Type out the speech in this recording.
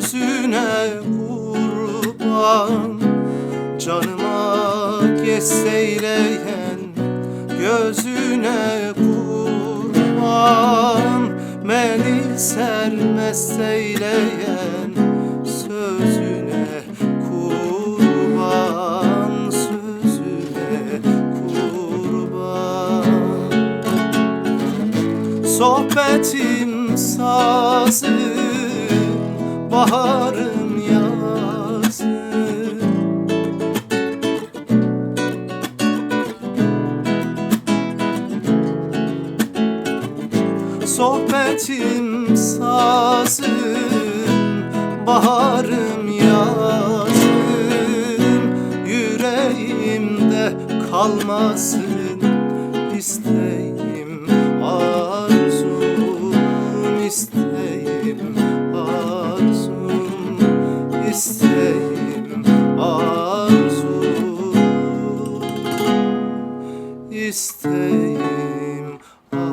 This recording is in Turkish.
Sözüne kurban. Canıma geçseyleyen Gözüne kurban. Beni sermest eyleyen Sözüne kurban. Sözüne kurban. Sohbetim sazım Baharım yazım Sohbetim sazım Baharım yazım Yüreğimde kalmasın isteğim isteğim arzum isteğim arzum. İsteğim arzum